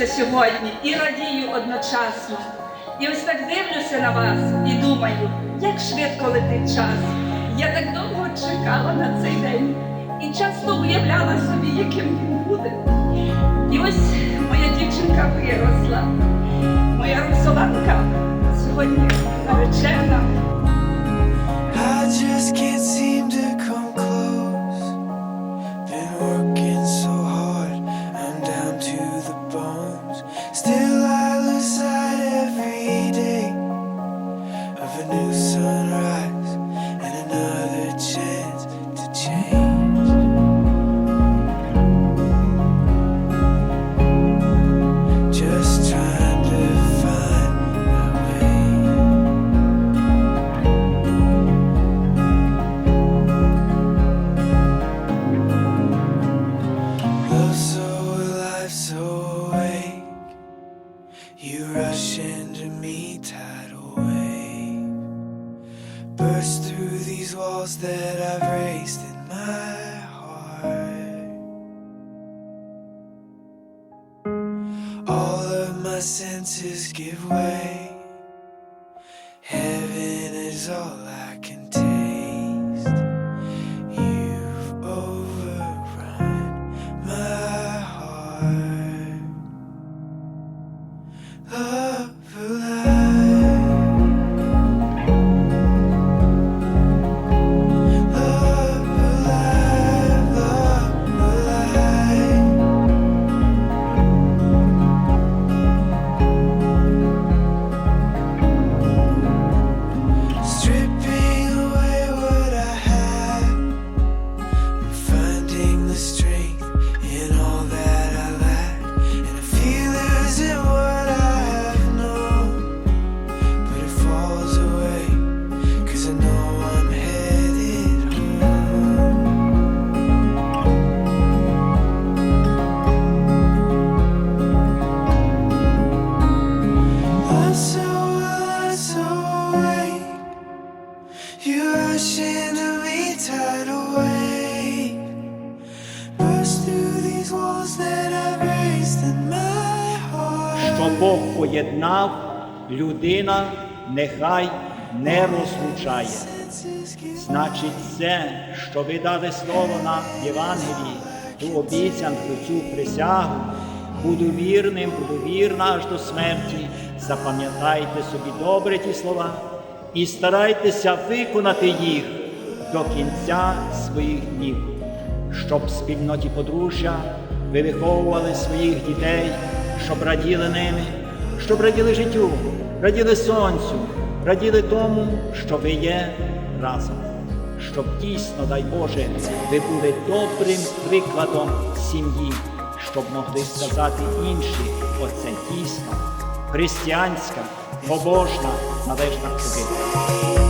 хвилююся сьогодні і радію одночасно. І ось так дивлюся на вас і думаю, як швидко летить час. Я так довго чекала на цей день і часто уявляла собі, яким він буде. І ось моя дівчинка виросла, моя Роксоланка сьогодні наречена. Still, into me, tidal wave. Burst through these walls that I've raised in my heart. All of my senses give way. Що Бог поєднав, людина нехай не розлучає. Значить, це, що ви дали слово нам в Євангелії, ту обіцянку, цю присягу, буду вірним, буду вірна аж до смерті. Запам'ятайте собі добре ті слова і старайтеся виконати їх до кінця своїх днів, щоб в спільноті подружжя ви виховували своїх дітей, щоб раділи ними, щоб раділи життю, раділи сонцю, раділи тому, що ви є разом. Щоб дійсно, дай Боже, ви були добрим прикладом сім'ї, щоб могли сказати інші, оце дійсно християнська, побожна, належна людина.